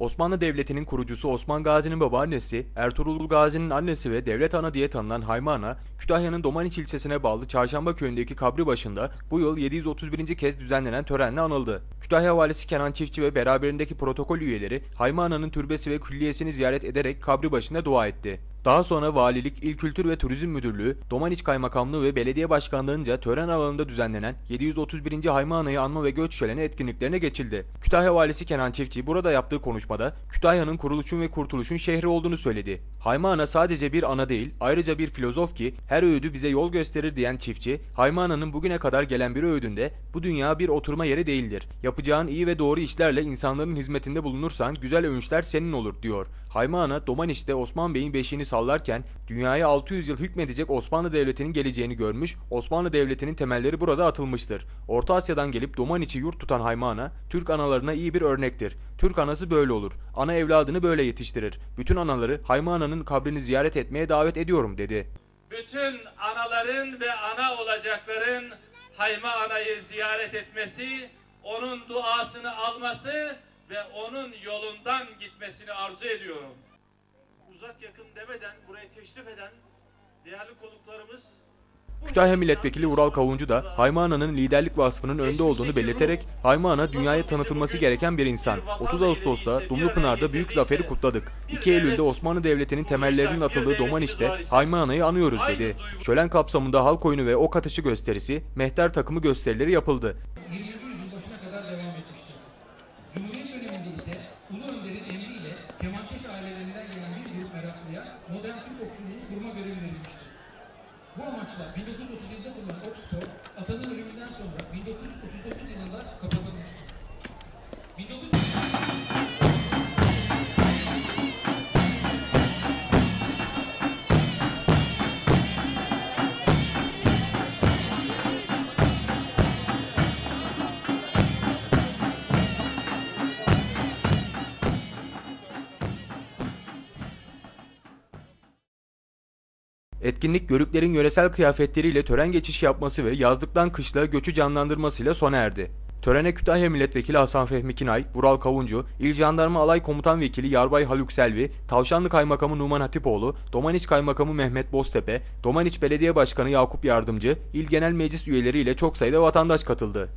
Osmanlı Devleti'nin kurucusu Osman Gazi'nin babaannesi, Ertuğrul Gazi'nin annesi ve devlet ana diye tanınan Hayma Ana, Kütahya'nın Domaniç ilçesine bağlı Çarşamba köyündeki kabri başında bu yıl 731. kez düzenlenen törenle anıldı. Kütahya valisi Kenan Çiftçi ve beraberindeki protokol üyeleri Hayma Ana'nın türbesi ve külliyesini ziyaret ederek kabri başında dua etti. Daha sonra Valilik, İl Kültür ve Turizm Müdürlüğü, Domaniç Kaymakamlığı ve Belediye Başkanlığı'nca tören alanında düzenlenen 731. Hayma Ana'yı anma ve göç şöleni etkinliklerine geçildi. Kütahya Valisi Kenan Çiftçi burada yaptığı konuşmada Kütahya'nın kuruluşun ve kurtuluşun şehri olduğunu söyledi. Hayma Ana sadece bir ana değil, ayrıca bir filozof ki her öğüdü bize yol gösterir diyen Çiftçi, Hayma Ana'nın bugüne kadar gelen bir öğüdünde bu dünya bir oturma yeri değildir. Yapacağın iyi ve doğru işlerle insanların hizmetinde bulunursan güzel övünçler senin olur diyor. Hayma Ana Domaniç'te Osman Bey'in beşiğini sallarken dünyaya 600 yıl hükmedecek Osmanlı Devleti'nin geleceğini görmüş, Osmanlı Devleti'nin temelleri burada atılmıştır. Orta Asya'dan gelip Domaniç'i yurt tutan Hayma Ana, Türk analarına iyi bir örnektir. Türk anası böyle olur. Ana evladını böyle yetiştirir. Bütün anaları Hayma Ana'nın kabrini ziyaret etmeye davet ediyorum dedi. bütün anaların ve ana olacakların Hayma Ana'yı ziyaret etmesi, onun duasını alması ve onun yolundan gitmesini arzu ediyorum. uzak yakın demeden buraya teşrif eden değerli konuklarımız Kütahya Milletvekili Ural Kavuncu da yaşamlarında Hayma Ana'nın liderlik vasfının önde olduğunu belirterek Hayma Ana dünyaya tanıtılması gereken bir insan. 30 Ağustos'ta Dumlupınar'da büyük zaferi kutladık. 2 Eylül'de Osmanlı Devleti'nin temellerinin atıldığı Domaniç'te Hayma Ana'yı anıyoruz dedi. Şölen kapsamında halk oyunu ve ok atışı gösterisi, mehter takımı gösterileri yapıldı. 20. yüzyıl başına kadar devam etmiştir. Cumhuriyet döneminde ise Ulu Önder'in emriyle kemankeş ailelerinden gelen bir grup meraklıya modern Türk okçuluğunu kurma görevi verilmiştir. Bu amaçla 1937'de kurulan Okspor, atanın ölümünden sonra 1939 yılında kapatılmıştır. Etkinlik Yörüklerin yöresel kıyafetleriyle tören geçiş yapması ve yazlıktan kışlığa göçü canlandırmasıyla sona erdi. Törene Kütahya Milletvekili Hasan Fehmi Kinay, Vural Kavuncu, İl Jandarma Alay Komutan Vekili Yarbay Haluk Selvi, Tavşanlı Kaymakamı Numan Hatipoğlu, Domaniç Kaymakamı Mehmet Boztepe, Domaniç Belediye Başkanı Yakup Yardımcı, İl Genel Meclis üyeleri ile çok sayıda vatandaş katıldı.